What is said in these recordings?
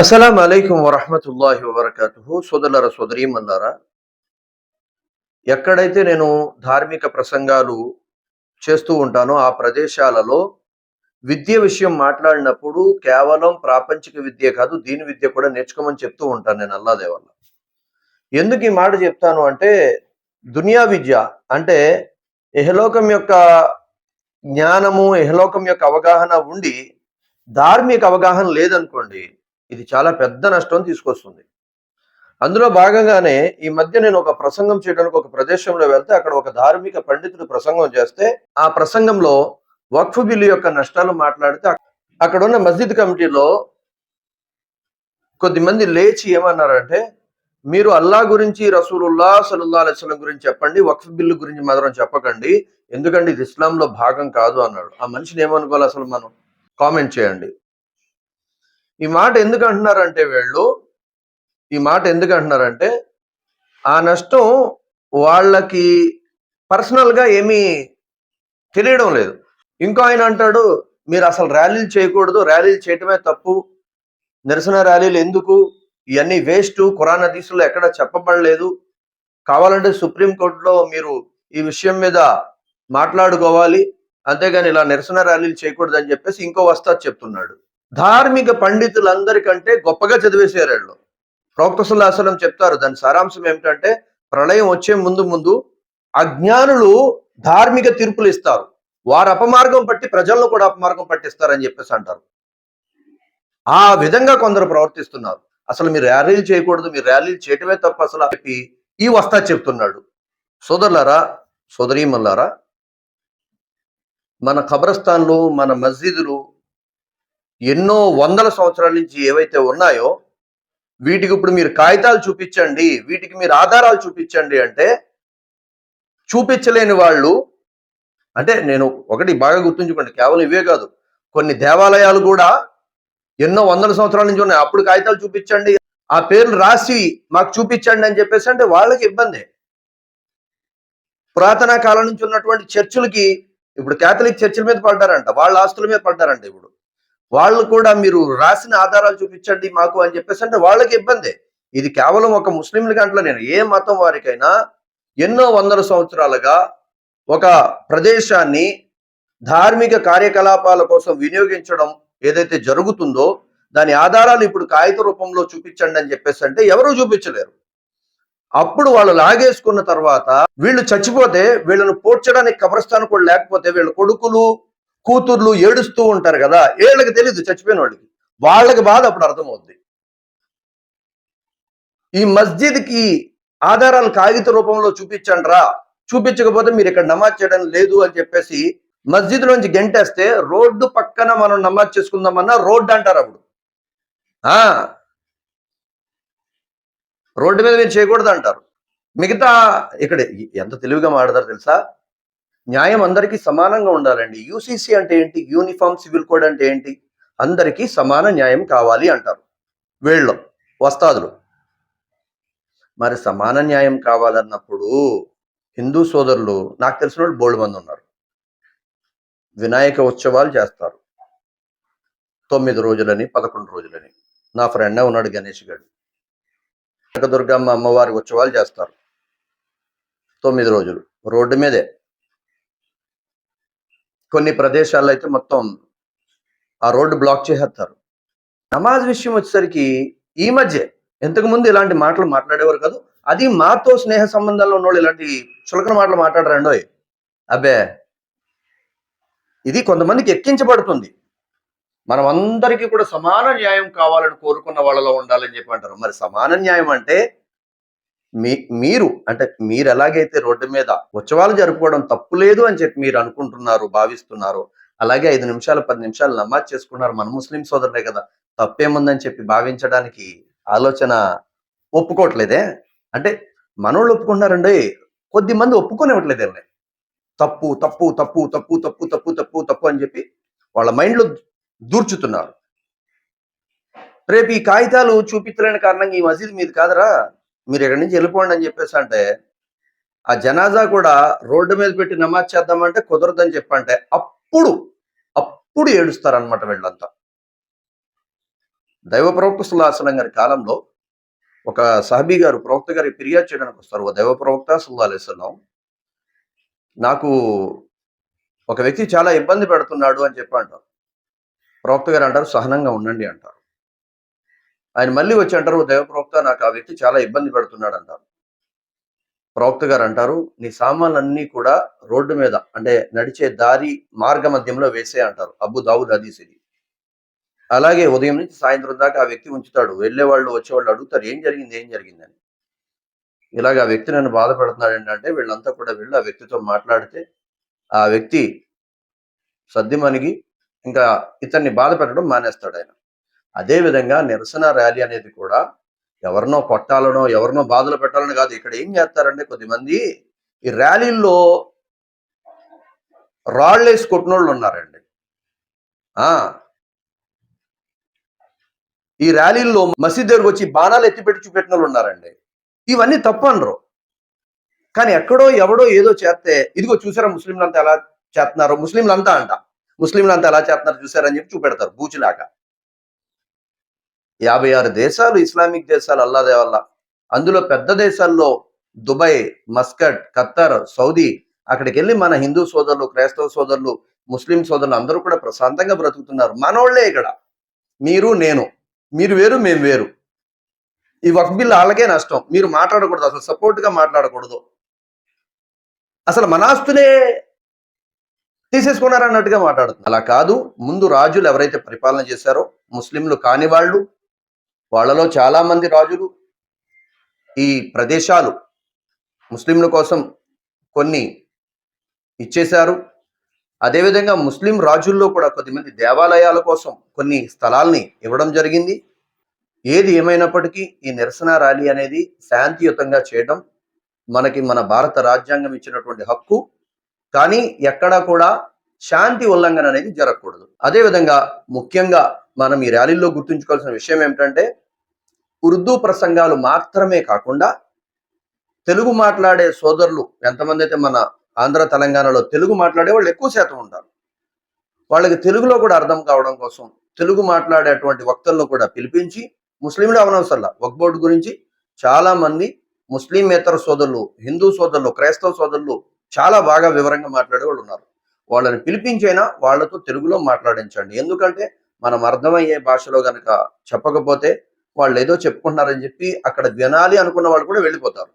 అస్సలం అలైకుం వరహమతుల్లాహి వబర్కాతుహు. సోదరులర సోదరీమన్నారా ఎక్కడైతే నేను ధార్మిక ప్రసంగాలు చేస్తూ ఉంటానో ఆ ప్రదేశాలలో విద్య విషయం మాట్లాడినప్పుడు కేవలం ప్రాపంచిక విద్య కాదు దీని విద్య కూడా నేర్చుకోమని చెప్తూ ఉంటాను నేను అల్లాదే వల్ల ఎందుకు ఈ మాట చెప్తాను అంటే దునియా విద్య అంటే ఇహలోకం యొక్క జ్ఞానము ఇహలోకం యొక్క అవగాహన ఉండి ధార్మిక అవగాహన లేదనుకోండి ఇది చాలా పెద్ద నష్టం తీసుకొస్తుంది. అందులో భాగంగానే ఈ మధ్య నేను ఒక ప్రసంగం చేయడానికి ఒక ప్రదేశంలో వెళ్తే అక్కడ ఒక ధార్మిక పండితుడు ప్రసంగం చేస్తే ఆ ప్రసంగంలో వక్ఫ్ బిల్లు యొక్క నష్టాలు మాట్లాడితే అక్కడ ఉన్న మస్జిద్ కమిటీలో కొద్దిమంది లేచి ఏమన్నారంటే మీరు అల్లా గురించి రసూలుల్లా సలుల్లా అలైస్లం గురించి చెప్పండి వక్ఫ్ బిల్లు గురించి మాత్రం చెప్పకండి. ఎందుకంటే ఇది ఇస్లాంలో భాగం కాదు అన్నాడు. ఆ మనిషిని ఏమనుకోవాలి అసలు మనం? కామెంట్ చేయండి. ఈ మాట ఎందుకు అంటున్నారంటే వీళ్ళు ఈ మాట ఎందుకు అంటున్నారంటే ఆ నష్టం వాళ్ళకి పర్సనల్గా ఏమీ తెలియడం లేదు. ఇంకో ఆయన అంటాడు మీరు అసలు ర్యాలీలు చేయకూడదు ర్యాలీలు చేయటమే తప్పు. నిరసన ర్యాలీలు ఎందుకు? ఇవన్నీ వేస్ట్. ఖురాన్ హదీసులో ఎక్కడ చెప్పబడలేదు. కావాలంటే సుప్రీంకోర్టులో మీరు ఈ విషయం మీద మాట్లాడుకోవాలి. అంతేగాని ఇలా నిరసన ర్యాలీలు చేయకూడదు అని చెప్పేసి ఇంకో వస్తాది చెప్తున్నాడు. ధార్మిక పండితులందరికంటే గొప్పగా చదివేశారు వీళ్ళు. ప్రవక్తసుల్లాసనం చెప్తారు దాని సారాంశం ఏమిటంటే ప్రళయం వచ్చే ముందు ముందు అజ్ఞానులు ధార్మిక తీర్పులు ఇస్తారు. వారు అపమార్గం పట్టి ప్రజలను కూడా అపమార్గం పట్టిస్తారని చెప్పేసి అంటారు. ఆ విధంగా కొందరు ప్రవర్తిస్తున్నారు. అసలు మీరు ర్యాలీలు చేయకూడదు మీరు ర్యాలీలు చేయటమే తప్ప అసలు చెప్పి ఈ వస్తా చెప్తున్నాడు. సోదరులారా సోదరీమల్లారా మన ఖబరస్థాన్లు మన మస్జిదులు ఎన్నో వందల సంవత్సరాల నుంచి ఏవైతే ఉన్నాయో వీటికి ఇప్పుడు మీరు కాగితాలు చూపించండి వీటికి మీరు ఆధారాలు చూపించండి అంటే చూపించలేని వాళ్ళు అంటే నేను ఒకటి బాగా గుర్తుంచుకోండి కేవలం ఇవే కాదు కొన్ని దేవాలయాలు కూడా ఎన్నో వందల సంవత్సరాల నుంచి ఉన్నాయి. అప్పుడు కాగితాలు చూపించండి ఆ పేర్లు రాసి మాకు చూపించండి అని చెప్పేసి అంటే వాళ్ళకి ఇబ్బంది. పురాతన కాలం నుంచి ఉన్నటువంటి చర్చిలకి ఇప్పుడు కేథలిక్ చర్చిల మీద పడ్డారంట వాళ్ళ ఆస్తుల మీద పడ్డారంట ఇప్పుడు. వాళ్ళు కూడా మీరు రాసిన ఆధారాలు చూపించండి మాకు అని చెప్పేసి అంటే వాళ్ళకి ఇబ్బంది. ఇది కేవలం ఒక ముస్లింల గంటలో నేను ఏ మతం వారికైనా ఎన్నో వందల సంవత్సరాలుగా ఒక ప్రదేశాన్ని ధార్మిక కార్యకలాపాల కోసం వినియోగించడం ఏదైతే జరుగుతుందో దాని ఆధారాలు ఇప్పుడు కాగిత రూపంలో చూపించండి అని చెప్పేసి అంటే ఎవరు చూపించలేరు. అప్పుడు వాళ్ళు లాగేసుకున్న తర్వాత వీళ్ళు చచ్చిపోతే వీళ్ళను పోడ్చడానికి కబ్రస్థానం కూడా లేకపోతే వీళ్ళ కొడుకులు కూతుర్లు ఏడుస్తూ ఉంటారు కదా వీళ్ళకి తెలియదు చచ్చిపోయిన వాళ్ళకి. వాళ్ళకి బాధ అప్పుడు అర్థమవుద్ది. ఈ మస్జిద్కి ఆధారాలు కాగిత రూపంలో చూపించండి రా చూపించకపోతే మీరు ఇక్కడ నమాజ్ చేయడం లేదు అని చెప్పేసి మస్జిద్ నుంచి గెంటేస్తే రోడ్డు పక్కన మనం నమాజ్ చేసుకుందామన్నా రోడ్డు అంటారు అప్పుడు. ఆ! రోడ్డు మీద మీరు చేయకూడదు అంటారు. మిగతా ఇక్కడ ఎంత తెలివిగా మాట్లాడతారు తెలుసా? న్యాయం అందరికీ సమానంగా ఉండాలండి. యూసీసీ అంటే ఏంటి? యూనిఫామ్ సివిల్ కోడ్ అంటే ఏంటి? అందరికీ సమాన న్యాయం కావాలి అంటారు. వీళ్ళు వస్తాదులు. మరి సమాన న్యాయం కావాలన్నప్పుడు హిందూ సోదరులు నాకు తెలిసిన వాళ్ళు బోల్డ్ మంది ఉన్నారు. వినాయక ఉత్సవాలు చేస్తారు. తొమ్మిది రోజులని పదకొండు రోజులని. నా ఫ్రెండ్ ఉన్నాడు గణేష్ గారు కనకదుర్గమ్మ అమ్మవారి ఉత్సవాలు చేస్తారు. తొమ్మిది రోజులు. రోడ్డు మీదే. కొన్ని ప్రదేశాల్లో అయితే మొత్తం ఆ రోడ్డు బ్లాక్ చేసేస్తారు. నమాజ్ విషయం వచ్చేసరికి ఈ మధ్య ఇంతకుముందు ఇలాంటి మాటలు మాట్లాడేవారు కాదు. అది మాతో స్నేహ సంబంధాల్లో ఉన్నోళ్ళు ఇలాంటి చులకన మాటలు మాట్లాడరండో అబ్బే! ఇది కొంతమందికి ఎక్కించబడుతుంది. మనం అందరికీ కూడా సమాన న్యాయం కావాలని కోరుకున్న వాళ్ళలో ఉండాలని చెప్పి అంటారు. మరి సమాన న్యాయం అంటే మీ మీరు అంటే మీరు ఎలాగైతే రోడ్డు మీద ఉత్సవాలు జరుపుకోవడం తప్పు లేదు అని చెప్పి మీరు అనుకుంటున్నారు భావిస్తున్నారు అలాగే ఐదు నిమిషాలు పది నిమిషాలు నమాజ్ చేసుకున్నారు మన ముస్లిం సోదరులే కదా తప్పేముందని చెప్పి భావించడానికి ఆలోచన ఒప్పుకోవట్లేదే? అంటే మనోళ్ళు ఒప్పుకుంటున్నారండి కొద్ది మంది ఒప్పుకోనివ్వట్లేదండి తప్పు తప్పు తప్పు తప్పు తప్పు తప్పు తప్పు తప్పు అని చెప్పి వాళ్ళ మైండ్లో దూర్చుతున్నారు. రేపు ఈ కాగితాలు చూపించలేని కారణంగా ఈ మసీద్ మీది కాదరా. మీరు ఎక్కడి నుంచి వెళ్ళిపోండి అని చెప్పేసి అంటే ఆ జనాజా కూడా రోడ్డు మీద పెట్టి నమాజ్ చేద్దామంటే కుదరదని చెప్పంటే అప్పుడు అప్పుడు ఏడుస్తారనమాట వీళ్ళంతా. దైవ ప్రవక్త సుల్లాహసలం గారి కాలంలో ఒక సహబీ గారు ప్రవక్త గారి ఫిర్యాదు చేయడానికి వస్తారు. ఓ దైవ ప్రవక్త సుల్లా నాకు ఒక వ్యక్తి చాలా ఇబ్బంది పెడుతున్నాడు అని చెప్పి అంటారు. ప్రవక్త గారు అంటారు సహనంగా ఉండండి అంటారు. ఆయన మళ్ళీ వచ్చి అంటారు దైవప్రవక్త నాకు ఆ వ్యక్తి చాలా ఇబ్బంది పెడుతున్నాడు అంటారు. ప్రవక్త గారు అంటారు నీ సామాన్లన్నీ కూడా రోడ్డు మీద అంటే నడిచే దారి మార్గ మధ్యంలో వేసే అంటారు అబ్బు దావుద్ హదీస్ ఇది. అలాగే ఉదయం నుంచి సాయంత్రం దాకా ఆ వ్యక్తి ఉంచుతాడు. వెళ్ళే వాళ్ళు వచ్చేవాళ్ళు అడుగుతారు ఏం జరిగింది ఏం జరిగిందని ఇలాగ ఆ వ్యక్తి నన్ను బాధపడుతున్నాడు ఏంటంటే వీళ్ళంతా కూడా వెళ్ళి ఆ వ్యక్తితో మాట్లాడితే ఆ వ్యక్తి సర్దిమణిగి ఇంకా ఇతన్ని బాధ పెట్టడం మానేస్తాడు ఆయన. అదే విధంగా నిరసన ర్యాలీ అనేది కూడా ఎవరినో కొట్టాలనో ఎవరినో బాధలు పెట్టాలని కాదు ఇక్కడ ఏం చేస్తారంటే కొద్దిమంది ఈ ర్యాలీల్లో రాళ్ళేసి కొట్టినోళ్ళు ఉన్నారండి. ఆ! ఈ ర్యాలీల్లో మసీద్ దగ్గరకు వచ్చి బాణాలు ఎత్తిపెట్టి చూపెట్టిన వాళ్ళు ఉన్నారండి. ఇవన్నీ తప్పనరు అనరు. కానీ ఎక్కడో ఎవడో ఏదో చేస్తే ఇదిగో చూసారా ముస్లింలంతా ఎలా చేస్తున్నారు? ముస్లింలంతా అంట. ముస్లింలంతా ఎలా చేస్తున్నారు చూసారని చెప్పి చూపెడతారు బూచిలాగా యాభై ఆరు దేశాలు ఇస్లామిక్ దేశాలు అల్లాదే వల్ల అందులో పెద్ద దేశాల్లో దుబాయ్ మస్కట్ ఖత్తర్ సౌదీ అక్కడికి వెళ్ళి మన హిందూ సోదరులు క్రైస్తవ సోదరులు ముస్లిం సోదరులు అందరూ కూడా ప్రశాంతంగా బ్రతుకుతున్నారు. మనోళ్ళే ఇక్కడ. మీరు నేను. మీరు వేరు మేము వేరు. ఈ వక్ బిల్ వాళ్ళకే నష్టం. మీరు మాట్లాడకూడదు. అసలు సపోర్ట్గా మాట్లాడకూడదు. అసలు మన ఆస్తులే తీసేసుకున్నారు అన్నట్టుగా మాట్లాడుతుంది అలా కాదు. ముందు రాజులు ఎవరైతే పరిపాలన చేశారో ముస్లింలు కాని వాళ్ళు వాళ్ళలో చాలామంది రాజులు ఈ ప్రదేశాలు ముస్లింల కోసం కొన్ని ఇచ్చేశారు. అదేవిధంగా ముస్లిం రాజుల్లో కూడా కొద్దిమంది దేవాలయాల కోసం కొన్ని స్థలాల్ని ఇవ్వడం జరిగింది. ఏది ఏమైనప్పటికీ ఈ నిరసన ర్యాలీ అనేది శాంతియుతంగా చేయడం మనకి మన భారత రాజ్యాంగం ఇచ్చినటువంటి హక్కు. కానీ ఎక్కడా కూడా శాంతి ఉల్లంఘన అనేది జరగకూడదు. అదేవిధంగా ముఖ్యంగా మనం ఈ ర్యాలీలో గుర్తుంచుకోవాల్సిన విషయం ఏమిటంటే ఉర్దూ ప్రసంగాలు మాత్రమే కాకుండా తెలుగు మాట్లాడే సోదరులు ఎంతమంది అయితే మన ఆంధ్ర తెలంగాణలో తెలుగు మాట్లాడే వాళ్ళు ఎక్కువ శాతం ఉంటారు. వాళ్ళకి తెలుగులో కూడా అర్థం కావడం కోసం తెలుగు మాట్లాడేటువంటి వక్తలను కూడా పిలిపించి ముస్లింలు అవనవసరంలా వక్ బోర్డు గురించి చాలా మంది ముస్లిమేతర సోదరులు హిందూ సోదరులు క్రైస్తవ సోదరులు చాలా బాగా వివరంగా మాట్లాడే వాళ్ళు ఉన్నారు. వాళ్ళని పిలిపించైనా వాళ్ళతో తెలుగులో మాట్లాడించండి. ఎందుకంటే మనం అర్థమయ్యే భాషలో గనక చెప్పకపోతే వాళ్ళు ఏదో చెప్పుకుంటున్నారని చెప్పి అక్కడ వినాలి అనుకున్న వాళ్ళు కూడా వెళ్ళిపోతారు.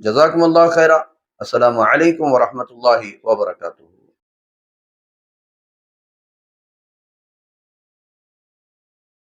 జజాకుముల్లా ఖైరా. అస్సలం అయికం వరహమతుల్లాహి వబర్కూ